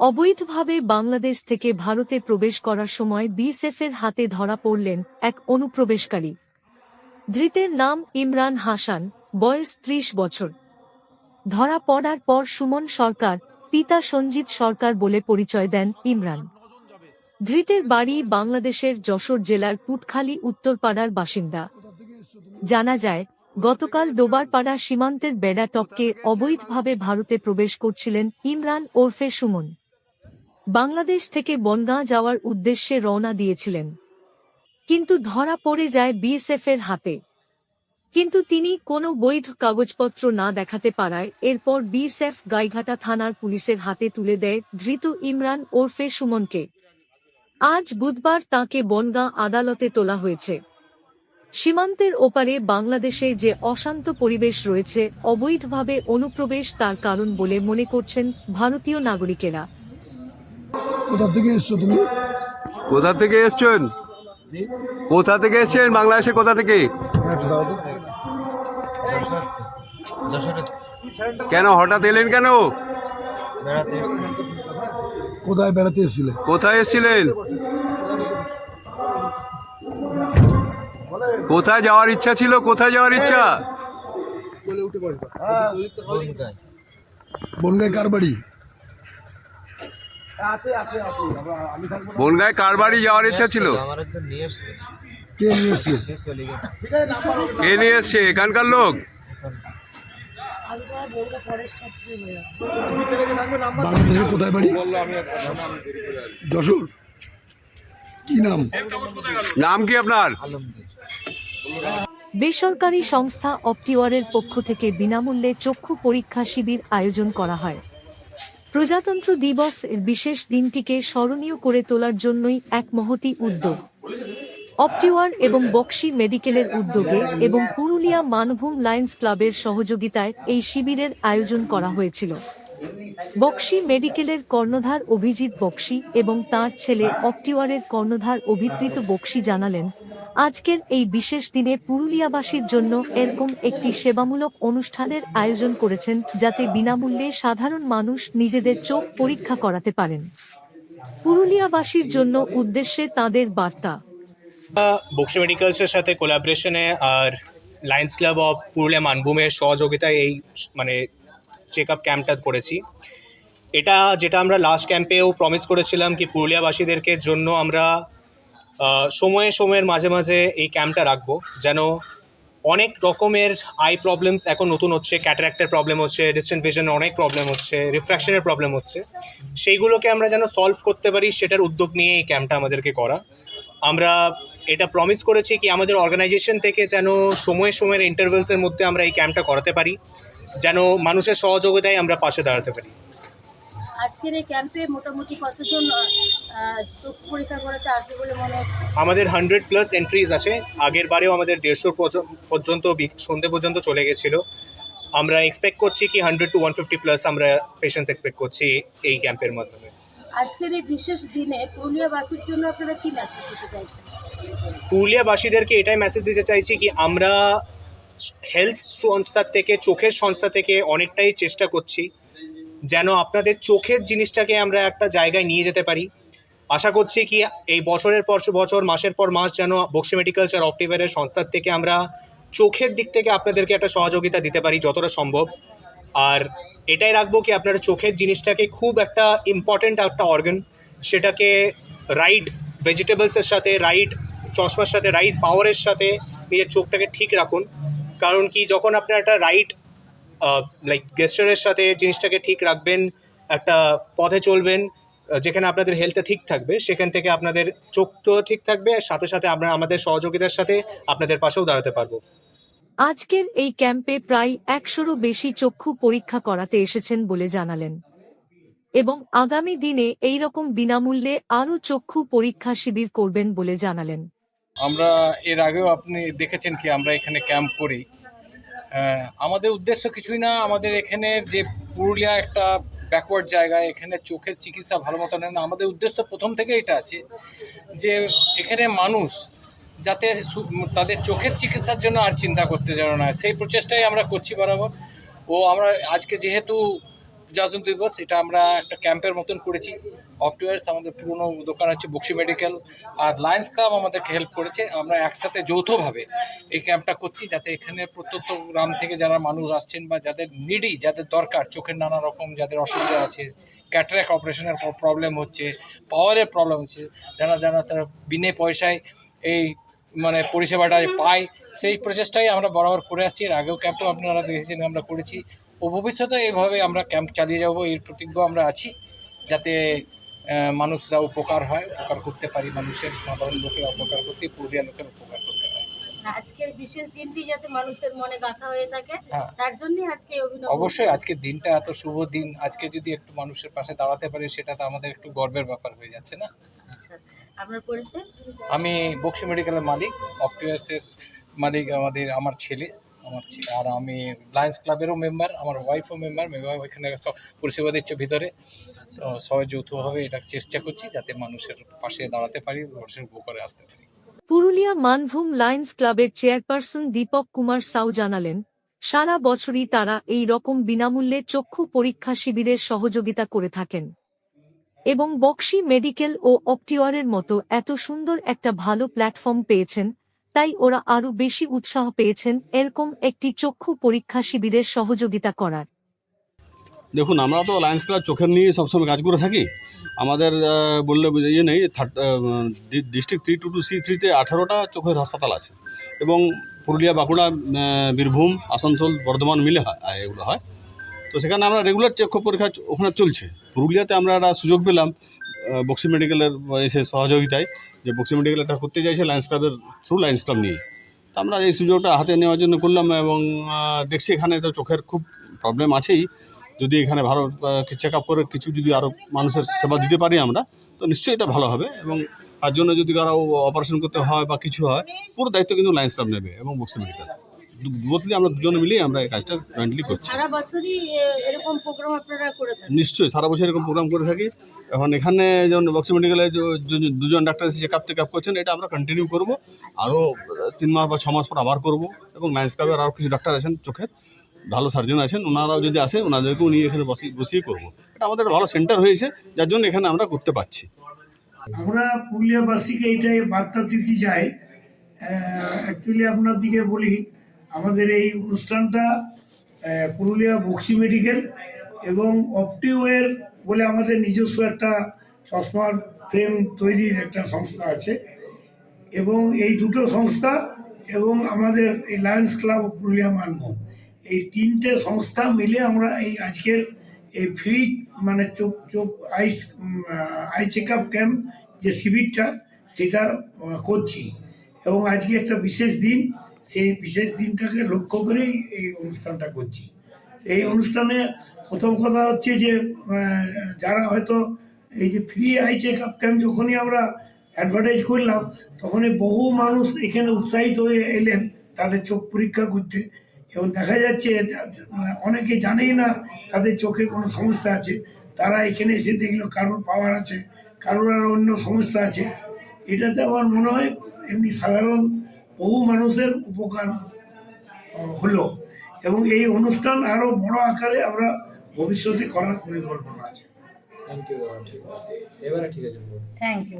অবৈধভাবে বাংলাদেশ থেকে ভারতে প্রবেশ করার সময় বিএসএফের হাতে ধরা পড়লেন এক অনুপ্রবেশকারী। ধৃতের নাম ইমরান হাসান, বয়স ত্রিশ বছর। ধরা পড়ার পর সুমন সরকার, পিতা সঞ্জিত সরকার বলে পরিচয় দেন ইমরান। ধৃতের বাড়ি বাংলাদেশের যশোর জেলার পুটখালী উত্তরপাড়ার বাসিন্দা। জানা যায়, গতকাল ডোবারপাড়া সীমান্তের বেড়া টপকে অবৈধভাবে ভারতে প্রবেশ করছিলেন ইমরান ওরফে সুমন। বাংলাদেশ থেকে বনগাঁ যাওয়ার উদ্দেশ্যে রওনা দিয়েছিলেন। কিন্তু ধরা পড়ে যায় বিএসএফের হাতে। কিন্তু তিনি কোনো বৈধ কাগজপত্র না দেখাতে পারায় এরপর বিএসএফ গাইঘাটা থানার পুলিশের হাতে তুলে দেয় ধৃত ইমরান ওরফে সুমনকে। আজ বুধবার তাকে বনগাঁ আদালতে তোলা হয়েছে। সীমান্তের ওপারে বাংলাদেশে যে অশান্ত পরিবেশ রয়েছে, অবৈধভাবে অনুপ্রবেশ তার কারণ বলে মনে করছেন ভারতীয় নাগরিকেরা। কোথা থেকে এসছো তুমি? কোথা থেকে এসছেন? কোথা থেকে এসছেন? বাংলাদেশে কোথা থেকে? যশোরে কেন হঠাৎ এলেন কেন? কোথায় বেড়াতে এসেছিলে? কোথায় এসছিলেন? কোথায় যাওয়ার ইচ্ছা ছিল? কোথায় যাওয়ার ইচ্ছা? বনগায় কার বাড়ি? বনগায় কার বাড়ি যাওয়ার ইচ্ছা ছিল? কে নিয়ে এসছে? কে নিয়ে এখানকার লোক? বাংলাদেশের কোথায় বাড়ি? যশোর? কি নাম? নাম কি আপনার? বেসরকারি সংস্থা অপটিওয়ারের পক্ষ থেকে বিনামূল্যে চক্ষু পরীক্ষা শিবির আয়োজন করা হয়। প্রজাতন্ত্র দিবস এর বিশেষ দিনটিকে স্মরণীয় করে তোলার জন্যই এক মহতি উদ্যোগ। অপটিওয়ার এবং বক্সি মেডিকেলের উদ্যোগে এবং পুরুলিয়া মানভূম লায়ন্স ক্লাবের সহযোগিতায় এই শিবিরের আয়োজন করা হয়েছিল। বক্সি মেডিকেলের কর্ণধার অভিজিৎ বক্সি এবং তার ছেলে অপটিওয়ারের কর্ণধার অভিপ্রীত বক্সি জানালেন আজকের এই বিশেষ দিনে পুরুলিয়াবাসীর জন্য এরকম একটি সেবামূলক অনুষ্ঠানের আয়োজন করেছেন যাতে বিনামূল্যে সাধারণ মানুষ নিজেদের চোখ পরীক্ষা করাতে পারেন। পুরুলিয়াবাসীর জন্য উদ্দেশ্যে তাদের বার্তা। বক্সি মেডিকেলসের সাথে কোলাবোরেশনে আর লায়ন্স ক্লাব অফ পুরুলিয়া মানভূমের সহযোগিতায় এই মানে চেক আপ ক্যাম্পটা করেছি। এটা যেটা আমরা লাস্ট ক্যাম্পেও প্রমিস করেছিলাম কি পুরুলিয়াবাসীদেরকে জন্য আমরা সময়ে সময়ের মাঝে মাঝে এই ক্যাম্পটা রাখব। যেন অনেক রকমের আই প্রবলেমস এখন নতুন হচ্ছে ক্যাটারাক্টের প্রবলেম হচ্ছে ডিস্টেন্ট ভিশনের অনেক প্রবলেম হচ্ছে রিফ্র্যাকশনের প্রবলেম হচ্ছে। সেইগুলোকে আমরা যেন সলভ করতে পারি, সেটার উদ্যোগ নিয়ে এই ক্যাম্পটা আমাদেরকে করা। আমরা এটা প্রমিস করেছি কি আমাদের অর্গানাইজেশন থেকে যেন সময়ে সময়ের ইন্টারভেলসের মধ্যে আমরা এই ক্যাম্পটা করাতে পারি, যেন মানুষের সহযোগিতায় আমরা পাশে দাঁড়াতে পারি। আজকের এই ক্যাম্পে মোটামুটি কতজন চোখ পরীক্ষা করাতে আসবে বলে মনে হচ্ছে? আমাদের হান্ড্রেড প্লাস এন্ট্রিজ আছে। আগের বারেও আমাদের দেড়শো পর্যন্ত সন্ধে পর্যন্ত চলে গেছিল। আমরা এক্সপেক্ট করছি কি hundred to one fifty plus আমরা পেশেন্টস এক্সপেক্ট করছি এই ক্যাম্পের মাধ্যমে। আজকের এই বিশেষ দিনে পুরুলিয়াবাসীর জন্য আপনারা কি মেসেজ দিতে চাইছেন? পুরুলিয়াবাসীদেরকে এটাই মেসেজ দিতে চাইছি কি আমরা হেলথ সংস্থার থেকে চোখের সংস্থা থেকে অনেকটাই চেষ্টা করছি। যেন আপনাদের চোখের জিনিসটাকে আমরা একটা জায়গায় নিয়ে যেতে পারি। আশা করছি কি এই বছরের পর বছর, মাসের পর মাস যেন বক্সি মেডিকেলস আর অপটিভারের সংস্থার থেকে আমরা চোখের দিক থেকে আপনাদেরকে একটা সহযোগিতা দিতে পারি যতটা সম্ভব। আর এটাই রাখব কি আপনার চোখের জিনিসটাকে খুব একটা ইম্পর্ট্যান্ট একটা অর্গান সেটাকে রাইট ভেজিটেবলসের সাথে রাইট চশমার সাথে রাইট পাওয়ারের সাথে নিজের চোখটাকে ঠিক রাখুন। কারণ কি যখন আপনার একটা রাইট লাইক গেস্টারের সাথে জিনিসটাকে ঠিক রাখবেন একটা পথে চলবেন যেখানে আপনাদের হেলথটা ঠিক থাকবে সেখান থেকে আপনাদের চোখটাও ঠিক থাকবে আর সাথে সাথে আমরা আমাদের সহযোগিতার সাথে আপনাদের পাশেও দাঁড়াতে পারব। আজকের এই ক্যাম্পে প্রায় একশোরও বেশি চক্ষু পরীক্ষা করাতে এসেছেন বলে জানালেন। এবং আগামী দিনে এই রকম বিনামূল্যে আরও চক্ষু পরীক্ষা শিবির করবেন বলে জানালেন। আমরা এর আগেও আপনি দেখেছেন কি আমরা এখানে ক্যাম্প করি। আমাদের উদ্দেশ্য কিছুই না। আমাদের এখানে যে পুরুলিয়া একটা ব্যাকওয়ার্ড জায়গা, এখানে চোখের চিকিৎসা ভালো মতো নেয় না। আমাদের উদ্দেশ্য প্রথম থেকে এটা আছে যে, এখানে মানুষ যাতে তাদের চোখের চিকিৎসার জন্য আর চিন্তা করতে যেন না সেই প্রচেষ্টাই আমরা করছি বরাবর। ও আমরা আজকে যেহেতু প্রজাতন্ত্র দিবস, এটা আমরা একটা ক্যাম্পের মতন করেছি। অপটিওয়ার্স আমাদের পুরনো দোকান আছে বক্সি মেডিকেল আর লায়ন্স ক্লাব আমাদেরকে হেল্প করেছে। আমরা একসাথে যৌথভাবে এই ক্যাম্পটা করছি যাতে এখানে প্রত্যন্ত গ্রাম থেকে যারা মানুষ আসছেন বা যাদের নিডি যাদের দরকার, চোখের নানা রকম যাদের অসুবিধা আছে ক্যাটারাক অপারেশনের প্রবলেম হচ্ছে পাওয়ারের প্রবলেম হচ্ছে, যারা যারা তারা বিনে পয়সায় এই মানে পরিষেবাটা পায়, সেই প্রচেষ্টাই আমরা বরাবর করে আসছি। এর আগেও ক্যাম্পও আপনারা দেখেছেন, আমরা করেছি। ও ভবিষ্যতে এইভাবে আমরা ক্যাম্প চালিয়ে যাব, এর প্রতিজ্ঞ আমরা আছি, যাতে মানুষরা উপকার হয় উপকার করতে পারি মানুষের সাধারণ লোকের উপকার করতে পুরুলিয়া লোকের উপকার করতে পারি। আজকের বিশেষ দিনটি যাতে মানুষের মনে গাঁথা হয়ে থাকে হ্যাঁ। তার জন্যই আজকে অভিনব অবশ্যই আজকের দিনটা এত শুভ দিন আজকে যদি একটু মানুষের পাশে দাঁড়াতে পারি সেটা তো আমাদের একটু গর্বের ব্যাপার হয়ে যাচ্ছে না? আচ্ছা আপনার পরিচয়? আমি বক্সি মেডিকেলের মালিক অপটিয়ার্সের মালিক আমাদের আমার ছেলে। আমার আর আমি লায়ন্স ক্লাবেরও মেম্বার আমার ওয়াইফও মেম্বার মেম্বার ওইখানে পরিষেবা দিচ্ছে ভিতরে। তো সবাই যৌথভাবে এটা চেষ্টা করছি যাতে মানুষের পাশে দাঁড়াতে পারি, মানুষের উপকারে আসতে পারি। পুরুলিয়া মানভূম লায়ন্স ক্লাবের চেয়ারপারসন দীপক কুমার সাউ জানালেন, সারা বছরই তারা এই রকম বিনামূল্যে চক্ষু পরীক্ষা শিবিরের সহযোগিতা করে থাকেন। এবং বক্সি মেডিকেল ও অপটিওয়ারের মতো এত সুন্দর একটা ভালো প্ল্যাটফর্ম পেয়েছেন তাই ওরা আরও বেশি উৎসাহ পেয়েছেন এরকম একটি চক্ষু পরীক্ষা শিবিরের সহযোগিতা করার। দেখুন, আমরা তো লায়ন্স ক্লাব চোখের নিয়ে সবসময় কাজ করে থাকি। আমাদের বললে ইয়ে নেই district three two two C থ্রিতে আঠারোটা চোখের হাসপাতাল আছে। এবং পুরুলিয়া, বাঁকুড়া বীরভূম, আসানসোল, বর্ধমান মিলে হয় এগুলো হয়। তো সেখানে আমরা রেগুলার চক্ষু পরীক্ষা ওখানে চলছে। পুরুলিয়াতে আমরা একটা সুযোগ পেলাম। বক্সি মেডিকেলের এসে সহযোগিতায় যে বক্সি মেডিকেল এটা করতে চাইছে লায়ন্স ক্লাবের থ্রু লায়ন্স ক্লাব নিয়ে। তো আমরা এই সুযোগটা হাতে নেওয়ার জন্য করলাম এবং দেখছি এখানে তো চোখের খুব প্রবলেম আছেই। যদি এখানে ভালো চেক আপ করে কিছু যদি আরও মানুষের সেবা দিতে পারি আমরা, তো নিশ্চয়ই এটা ভালো হবে এবং তার জন্য যদি কারও অপারেশন করতে হয় বা কিছু হয়, পুরো দায়িত্ব কিন্তু লাইন্স স্টাফ নেবে এবং বক্সি মেডিকেল দুবতলি আমরা দুজনে মিলেই আমরা এই কাজটা জয়েন্টলি করছি। সারা বছরই এরকম প্রোগ্রাম আপনারা করে থাকেন? নিশ্চয়ই সারা বছর এরকম প্রোগ্রাম করে থাকি। এখন এখানে যেমন বক্সি মেডিকেলে দুজন ডাক্তার এসে চেক আপ টেক আপ করছেন এটা আমরা কন্টিনিউ করব। আরও তিন মাস বা ছ মাস পর আবার করব। এবং লায়ন্স ক্লাবের আরও কিছু ডাক্তার আছেন চোখের ভালো সার্জন আছেন ওনারাও যদি আসে ওনাদেরকেও নিয়ে এখানে বসিয়ে বসিয়ে করব। এটা আমাদের একটা ভালো সেন্টার হয়েছে যার জন্য এখানে আমরা করতে পারছি। আমরা পুরুলিয়াবাসীকে এটাই বার্তা দিতে চাই। অ্যাকচুয়ালি আপনার দিকে বলি আমাদের এই অনুষ্ঠানটা পুরুলিয়া বক্সি মেডিকেল এবং অপটিওয়ের বলে আমাদের নিজস্ব একটা চশমার ফ্রেম তৈরির একটা সংস্থা আছে। এবং এই দুটো সংস্থা এবং আমাদের এই লায়ন্স ক্লাব পুরুলিয়া মানভূম এই তিনটে সংস্থা মিলে আমরা এই আজকের এই ফ্রি মানে চোখ চোখ eyes eye check up camp যে শিবিরটা, সেটা করছি। এবং আজকে একটা বিশেষ দিন সেই বিশেষ দিনটাকে লক্ষ্য করেই এই অনুষ্ঠানটা করছি। এই অনুষ্ঠানে প্রথম কথা হচ্ছে যে যারা হয়তো এই যে free eye check up camp যখনই আমরা অ্যাডভার্টাইজ করলাম, তখনই বহু মানুষ এখানে উৎসাহিত হয়ে এলেন তাদের চোখ পরীক্ষা করতে। এবং দেখা যাচ্ছে মানে অনেকে জানেই না তাদের চোখে কোনো সমস্যা আছে। তারা এখানে এসে দেখল কারোর পাওয়ার আছে, কারোর আর অন্য সমস্যা আছে। এটাতে আমার মনে হয় এমনি সাধারণ বহু মানুষের উপকার হলো। এবং এই অনুষ্ঠান আরও বড় আকারে আমরা ভবিষ্যতে করার পরিকল্পনা আছে। Thank you